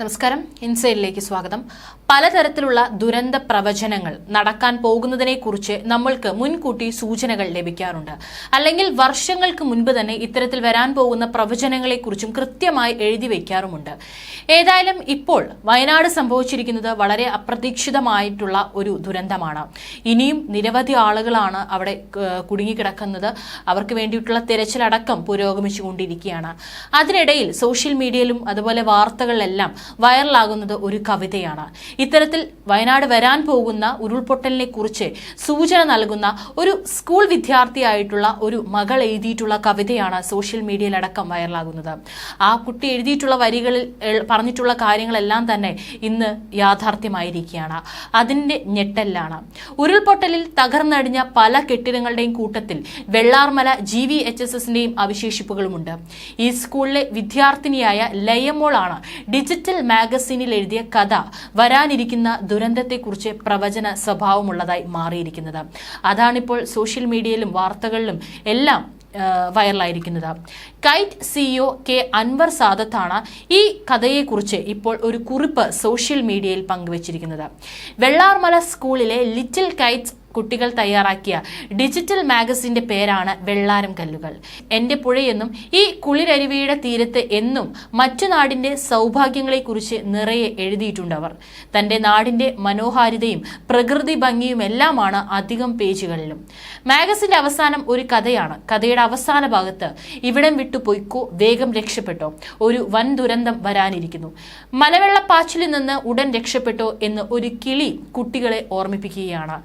നമസ്കാരം. ഇൻസൈഡിലേക്ക് സ്വാഗതം. പലതരത്തിലുള്ള ദുരന്ത പ്രവചനങ്ങൾ നടക്കാൻ പോകുന്നതിനെ കുറിച്ച് നമ്മൾക്ക് മുൻകൂട്ടി സൂചനകൾ ലഭിക്കാറുണ്ട്. അല്ലെങ്കിൽ വർഷങ്ങൾക്ക് മുൻപ് തന്നെ ഇത്തരത്തിൽ വരാൻ പോകുന്ന പ്രവചനങ്ങളെക്കുറിച്ചും കൃത്യമായി എഴുതി വയ്ക്കാറുമുണ്ട് ഏതായാലും ഇപ്പോൾ വയനാട് സംഭവിച്ചിരിക്കുന്നത് വളരെ അപ്രതീക്ഷിതമായിട്ടുള്ള ഒരു ദുരന്തമാണ്. ഇനിയും നിരവധി ആളുകളാണ് അവിടെ കുടുങ്ങിക്കിടക്കുന്നത്. അവർക്ക് വേണ്ടിയിട്ടുള്ള തിരച്ചിലടക്കം പുരോഗമിച്ചുകൊണ്ടിരിക്കുകയാണ്. അതിനിടയിൽ സോഷ്യൽ മീഡിയയിലും അതുപോലെ വാർത്തകളിലെല്ലാം വൈറലാകുന്നത് ഒരു കവിതയാണ്. ഇത്തരത്തിൽ വയനാട് വരാൻ പോകുന്ന ഉരുൾപൊട്ടലിനെ കുറിച്ച് സൂചന നൽകുന്ന ഒരു സ്കൂൾ വിദ്യാർത്ഥിയായിട്ടുള്ള ഒരു മകൾ എഴുതിയിട്ടുള്ള കവിതയാണ് സോഷ്യൽ മീഡിയയിലടക്കം വൈറലാകുന്നത്. ആ കുട്ടി എഴുതിയിട്ടുള്ള വരികളിൽ പറഞ്ഞിട്ടുള്ള കാര്യങ്ങളെല്ലാം തന്നെ ഇന്ന് യാഥാർത്ഥ്യമായിരിക്കുകയാണ്. അതിന്റെ ഞെട്ടലാണ് ഉരുൾപൊട്ടലിൽ തകർന്നടിഞ്ഞ പല കെട്ടിടങ്ങളുടെയും കൂട്ടത്തിൽ Vellarmala G V H S എസിന്റെയും അവശേഷിപ്പുകളുമുണ്ട്. ഈ സ്കൂളിലെ വിദ്യാർത്ഥിനിയായ ലയമോളാണ് ഡിജിറ്റൽ മാഗസീനിൽ എഴുതിയ കഥ വരാനിരിക്കുന്ന ദുരന്തത്തെക്കുറിച്ച് പ്രവചന സ്വഭാവമുള്ളതായി മാറിയിരിക്കുന്നത്. അതാണിപ്പോൾ സോഷ്യൽ മീഡിയയിലും വാർത്തകളിലും എല്ലാം വൈറലായിരിക്കുന്നത്. കൈറ്റ് സിഇഒ കെ അൻവർ സാദത്താണ് ഈ കഥയെക്കുറിച്ച് ഇപ്പോൾ ഒരു കുറിപ്പ് സോഷ്യൽ മീഡിയയിൽ പങ്കുവച്ചിരിക്കുന്നത്. വെള്ളാർമല സ്കൂളിലെ ലിറ്റിൽ കൈറ്റ്സ് കുട്ടികൾ തയ്യാറാക്കിയ ഡിജിറ്റൽ മാഗസിന്റെ പേരാണ് വെള്ളാരം കല്ലുകൾ. എന്റെ പുഴയെന്നും ഈ കുളിരരുവിയുടെ തീരത്ത് എന്നും മറ്റു നാടിന്റെ സൗഭാഗ്യങ്ങളെക്കുറിച്ച് നിറയെ എഴുതിയിട്ടുണ്ടവർ അവർ. തന്റെ നാടിന്റെ മനോഹാരിതയും പ്രകൃതി ഭംഗിയും എല്ലാമാണ് അധികം പേജുകളിലും. മാഗസിന്റെ അവസാനം ഒരു കഥയാണ്. കഥയുടെ അവസാന ഭാഗത്ത് ഇവിടം വിട്ടു പൊയ്ക്കോ വേഗം രക്ഷപ്പെട്ടോ ഒരു വൻ ദുരന്തം വരാനിരിക്കുന്നു. മലവെള്ളപ്പാച്ചിലിൽ നിന്ന് ഉടൻ രക്ഷപ്പെട്ടോ എന്ന് ഒരു കിളി കുട്ടികളെ ഓർമ്മിപ്പിക്കുകയാണ്.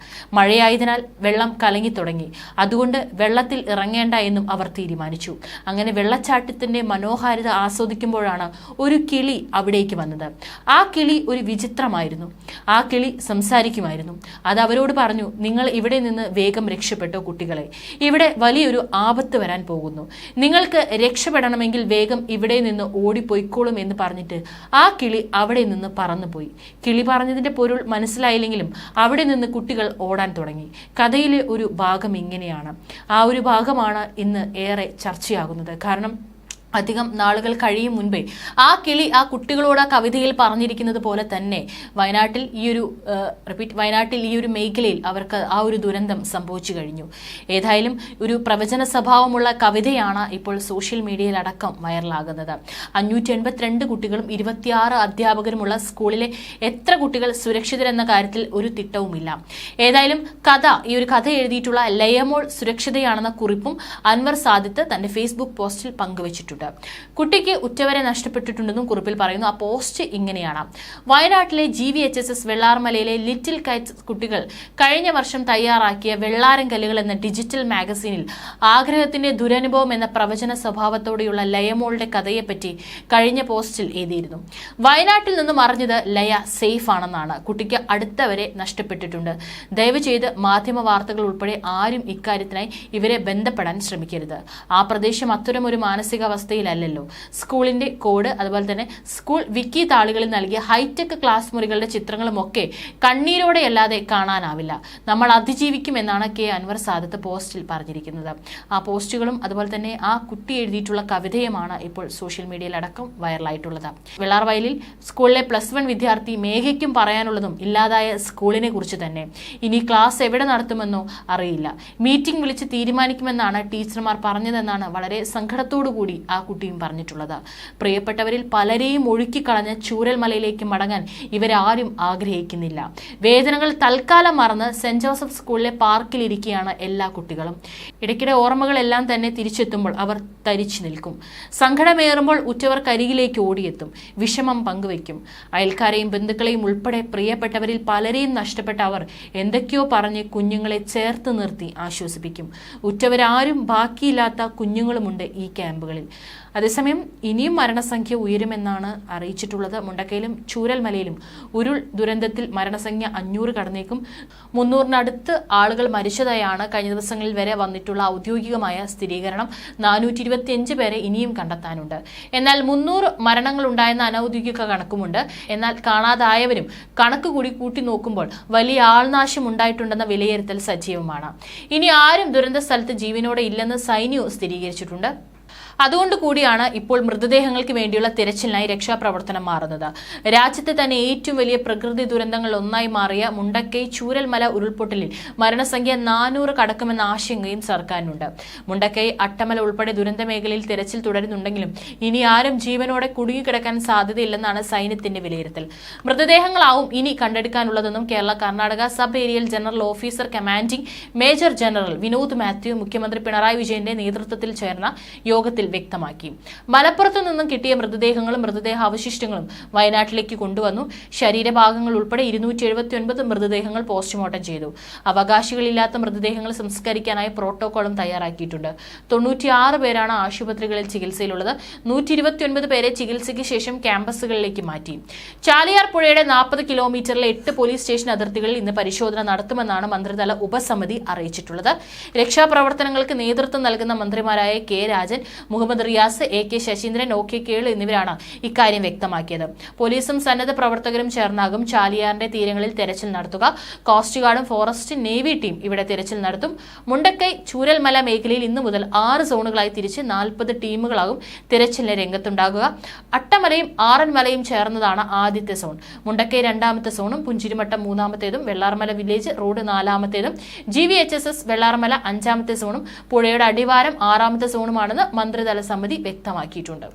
മഴയായതിനാൽ വെള്ളം കലങ്ങി തുടങ്ങി. അതുകൊണ്ട് വെള്ളത്തിൽ ഇറങ്ങേണ്ട എന്നും അവർ തീരുമാനിച്ചു. അങ്ങനെ വെള്ളച്ചാട്ടത്തിന്റെ മനോഹാരിത ആസ്വദിക്കുമ്പോഴാണ് ഒരു കിളി അവിടേക്ക് വന്നത്. ആ കിളി ഒരു വിചിത്രമായിരുന്നു. ആ കിളി സംസാരിക്കുമായിരുന്നു. അത് അവരോട് പറഞ്ഞു നിങ്ങൾ ഇവിടെ നിന്ന് വേഗം രക്ഷപ്പെട്ടോ കുട്ടികളെ. ഇവിടെ വലിയൊരു ആപത്ത് വരാൻ പോകുന്നു. നിങ്ങൾക്ക് രക്ഷപ്പെടണമെങ്കിൽ വേഗം ഇവിടെ നിന്ന് ഓടിപ്പോയിക്കോളും എന്ന് പറഞ്ഞിട്ട് ആ കിളി അവിടെ നിന്ന് പറന്നുപോയി. കിളി പറഞ്ഞതിന്റെ പൊരുൾ മനസ്സിലായില്ലെങ്കിലും അവിടെ നിന്ന് കുട്ടികൾ ഓടാൻ തുടങ്ങി. കഥയിലെ ഒരു ഭാഗം ഇങ്ങനെയാണ്. ആ ഒരു ഭാഗമാണ് ഇന്ന് ഏറെ ചർച്ചയാകുന്നത്. കാരണം അധികം നാളുകൾ കഴിയും മുൻപേ ആ കിളി ആ കുട്ടികളോട് ആ കവിതയിൽ പറഞ്ഞിരിക്കുന്നത് പോലെ തന്നെ വയനാട്ടിൽ ഈ ഒരു റിപ്പീറ്റ് വയനാട്ടിൽ ഈ ഒരു മേഖലയിൽ അവർക്ക് ആ ഒരു ദുരന്തം സംഭവിച്ചു കഴിഞ്ഞു. ഏതായാലും ഒരു പ്രവചന സ്വഭാവമുള്ള കവിതയാണ് ഇപ്പോൾ സോഷ്യൽ മീഡിയയിലടക്കം വൈറലാകുന്നത്. അഞ്ഞൂറ്റി എൺപത്തിരണ്ട് കുട്ടികളും ഇരുപത്തിയാറ് അധ്യാപകരുമുള്ള സ്കൂളിലെ എത്ര കുട്ടികൾ സുരക്ഷിതരെന്ന കാര്യത്തിൽ ഒരു തിട്ടവുമില്ല. ഏതായാലും കഥ ഈ ഒരു കഥ എഴുതിയിട്ടുള്ള ലയമോൾ സുരക്ഷിതയാണെന്ന കുറിപ്പും അൻവർ സാദിത്ത് തന്റെ ഫേസ്ബുക്ക് പോസ്റ്റിൽ പങ്കുവച്ചിട്ടുണ്ട്. കുട്ടിക്ക് ഉറ്റവരെ നഷ്ടപ്പെട്ടിട്ടുണ്ടെന്നും കുറിപ്പിൽ പറയുന്നു. ആ പോസ്റ്റ് ഇങ്ങനെയാണ്. വയനാട്ടിലെ G V H S S വെള്ളാർമലയിലെ little Kites കുട്ടികൾ കഴിഞ്ഞ വർഷം തയ്യാറാക്കിയ വെള്ളാരം കല്ലുകൾ എന്ന ഡിജിറ്റൽ മാഗസീനിൽ ആഗ്രഹത്തിന്റെ ദുരനുഭവം എന്ന പ്രവചന സ്വഭാവത്തോടെയുള്ള ലയമോളുടെ കഥയെപ്പറ്റി കഴിഞ്ഞ പോസ്റ്റിൽ എഴുതിയിരുന്നു. വയനാട്ടിൽ നിന്നും അറിഞ്ഞത് ലയ സേഫ് ആണെന്നാണ്. കുട്ടിക്ക് അടുത്തവരെ നഷ്ടപ്പെട്ടിട്ടുണ്ട്. ദയവ് ചെയ്ത് മാധ്യമ വാർത്തകൾ ഉൾപ്പെടെ ആരും ഇക്കാര്യത്തിനായി ഇവരെ ബന്ധപ്പെടാൻ ശ്രമിക്കരുത്. ആ പ്രദേശം അത്തരമൊരു മാനസികാവസ്ഥയിലല്ലല്ലോ സ്കൂളിന്റെ കോഡ് അതുപോലെ തന്നെ സ്കൂൾ വിക്കി താളുകളിൽ നൽകിയ ഹൈടെക് ക്ലാസ് മുറികളുടെ ചിത്രങ്ങളുമൊക്കെ കണ്ണീരോടെയല്ലാതെ കാണാനാവില്ല. നമ്മൾ അതിജീവിക്കും എന്നാണ് കെ. അൻവർ സാദത്ത് പോസ്റ്റിൽ പറഞ്ഞിരിക്കുന്നത്. ആ പോസ്റ്റുകളും അതുപോലെ തന്നെ ആ കുട്ടി എഴുതിയിട്ടുള്ള കവിതയുമാണ് ഇപ്പോൾ സോഷ്യൽ മീഡിയയിലടക്കം വൈറലായിട്ടുള്ളത്. വെള്ളാർവയലിൽ സ്കൂളിലെ പ്ലസ് വൺ വിദ്യാർത്ഥി മേഘയ്ക്കും പറയാനുള്ളതും ഇല്ലാതായ സ്കൂളിനെ കുറിച്ച് തന്നെ. ഇനി ക്ലാസ് എവിടെ നടത്തുമെന്നോ അറിയില്ല. മീറ്റിംഗ് വിളിച്ച് തീരുമാനിക്കുമെന്നാണ് ടീച്ചർമാർ പറഞ്ഞതെന്നാണ് വളരെ സങ്കടത്തോടു കൂടി ആ കുട്ടിയും പറഞ്ഞിട്ടുള്ളത്. പ്രിയപ്പെട്ടവരിൽ പലരെയും ഒഴുക്കിക്കളഞ്ഞ് ചൂരൽമലയിലേക്ക് മടങ്ങാൻ ഇവരാരും ആഗ്രഹിക്കുന്നില്ല. വേദനകൾ തൽക്കാലം മറന്ന് സെന്റ് ജോസഫ് സ്കൂളിലെ പാർക്കിലിരിക്കുകയാണ് എല്ലാ കുട്ടികളും. ഇടയ്ക്കിടെ ഓർമ്മകളെല്ലാം തന്നെ തിരിച്ചെത്തുമ്പോൾ അവർ തരിച്ചു നിൽക്കും. സങ്കടമേറുമ്പോൾ ഉറ്റവർ കരികിലേക്ക് ഓടിയെത്തും. വിഷമം പങ്കുവയ്ക്കും. അയൽക്കാരെയും ബന്ധുക്കളെയും ഉൾപ്പെടെ പ്രിയപ്പെട്ടവരിൽ പലരെയും നഷ്ടപ്പെട്ട അവർ എന്തൊക്കെയോ പറഞ്ഞ് കുഞ്ഞുങ്ങളെ ചേർത്ത് നിർത്തി ആശ്വസിപ്പിക്കും. ഉറ്റവരാരും ബാക്കിയില്ലാത്ത കുഞ്ഞുങ്ങളുമുണ്ട് ഈ ക്യാമ്പുകളിൽ. അതേസമയം ഇനിയും മരണസംഖ്യ ഉയരുമെന്നാണ് അറിയിച്ചിട്ടുള്ളത്. മുണ്ടക്കയിലും ചൂരൽമലയിലും ഉരുൾ ദുരന്തത്തിൽ മരണസംഖ്യ അഞ്ഞൂറ് കടന്നേക്കും. മുന്നൂറിനടുത്ത് ആളുകൾ മരിച്ചതായാണ് കഴിഞ്ഞ ദിവസങ്ങളിൽ വരെ വന്നിട്ടുള്ള ഔദ്യോഗികമായ സ്ഥിരീകരണം നാനൂറ്റി ഇരുപത്തിയഞ്ച് പേരെ ഇനിയും കണ്ടെത്താനുണ്ട്. എന്നാൽ മുന്നൂറ് മരണങ്ങൾ ഉണ്ടായെന്ന അനൌദ്യോഗിക കണക്കുമുണ്ട്. എന്നാൽ കാണാതായവരും കണക്ക് കൂടി കൂട്ടി നോക്കുമ്പോൾ വലിയ ആൾനാശം ഉണ്ടായിട്ടുണ്ടെന്ന വിലയിരുത്തൽ സജീവമാണ്. ഇനി ആരും ദുരന്ത സ്ഥലത്ത് ജീവനോടെ ഇല്ലെന്ന് സൈന്യവും സ്ഥിരീകരിച്ചിട്ടുണ്ട്. അതുകൊണ്ട് കൂടിയാണ് ഇപ്പോൾ മൃതദേഹങ്ങൾക്ക് വേണ്ടിയുള്ള തിരച്ചിലിനായി രക്ഷാപ്രവർത്തനം മാറുന്നത്. രാജ്യത്തെ തന്നെ ഏറ്റവും വലിയ പ്രകൃതി ദുരന്തങ്ങൾ ഒന്നായി മാറിയ മുണ്ടക്കൈ ചൂരൽമല ഉരുൾപൊട്ടലിൽ മരണസംഖ്യ നാനൂറ് കടക്കുമെന്ന ആശങ്കയും സർക്കാരിനുണ്ട്. മുണ്ടക്കൈ അട്ടമല ഉൾപ്പെടെ ദുരന്ത മേഖലയിൽ തിരച്ചിൽ തുടരുന്നുണ്ടെങ്കിലും ഇനി ആരും ജീവനോടെ കുടുങ്ങിക്കിടക്കാൻ സാധ്യതയില്ലെന്നാണ് സൈന്യത്തിന്റെ വിലയിരുത്തൽ. മൃതദേഹങ്ങളാവും ഇനി കണ്ടെടുക്കാനുള്ളതെന്നും Kerala Karnataka sub area general officer commanding major general Vinod Mathew മുഖ്യമന്ത്രി പിണറായി വിജയന്റെ നേതൃത്വത്തിൽ ചേർന്ന യോഗത്തിൽ വ്യക്തമാക്കി. മലപ്പുറത്തു നിന്നും കിട്ടിയ മൃതദേഹങ്ങളും മൃതദേഹ അവശിഷ്ടങ്ങളും വയനാട്ടിലേക്ക് കൊണ്ടുവന്നു. ശരീരഭാഗങ്ങൾ ഉൾപ്പെടെ ഇരുന്നൂറ്റി എഴുപത്തി ഒൻപത് മൃതദേഹങ്ങൾ പോസ്റ്റ്മോർട്ടം ചെയ്തു. അവകാശികളില്ലാത്ത മൃതദേഹങ്ങൾ സംസ്കരിക്കാനായി പ്രോട്ടോകോളും തയ്യാറാക്കിയിട്ടുണ്ട്. തൊണ്ണൂറ്റിയാറ് പേരാണ് ആശുപത്രികളിൽ ചികിത്സയിലുള്ളത്. നൂറ്റി ഇരുപത്തിയൊൻപത് പേരെ ചികിത്സയ്ക്ക് ശേഷം ക്യാമ്പസുകളിലേക്ക് മാറ്റി. ചാലിയാർ പുഴയുടെ നാൽപ്പത് കിലോമീറ്ററിലെ എട്ട് പോലീസ് സ്റ്റേഷൻ അതിർത്തികളിൽ ഇന്ന് പരിശോധന നടത്തുമെന്നാണ് മന്ത്രിതല ഉപസമിതി അറിയിച്ചിട്ടുള്ളത്. രക്ഷാപ്രവർത്തനങ്ങൾക്ക് നേതൃത്വം നൽകുന്ന മന്ത്രിമാരായ K Rajan Muhammad Riyas A K Saseendran O K കേൾ എന്നിവരാണ് ഇക്കാര്യം വ്യക്തമാക്കിയത്. പോലീസും സന്നദ്ധ പ്രവർത്തകരും ചേർന്നാകും ചാലിയാറിന്റെ തീരങ്ങളിൽ തെരച്ചിൽ നടത്തുക. കോസ്റ്റ് ഗാർഡും ഫോറസ്റ്റ് നേവി ടീം ഇവിടെ തെരച്ചിൽ നടത്തും. മുണ്ടക്കൈ ചൂരൽമല മേഖലയിൽ ഇന്നു മുതൽ ആറ് സോണുകളായി തിരിച്ച് നാൽപ്പത് ടീമുകളാകും തിരച്ചിലിന് രംഗത്തുണ്ടാകുക. അട്ടമലയും ആറന്മലയും ചേർന്നതാണ് ആദ്യത്തെ സോൺ. മുണ്ടക്കൈ രണ്ടാമത്തെ സോണും പുഞ്ചിരിമട്ടം മൂന്നാമത്തേതും Vellarmala village road നാലാമത്തേതും. G V H S S Vellarmala അഞ്ചാമത്തെ സോണും. പുഴയുടെ അടിവാരം ആറാമത്തെ സോണുമാണെന്ന് മന്ത്രിതല സമിതി വ്യക്തമാക്കിയിട്ടുണ്ട്.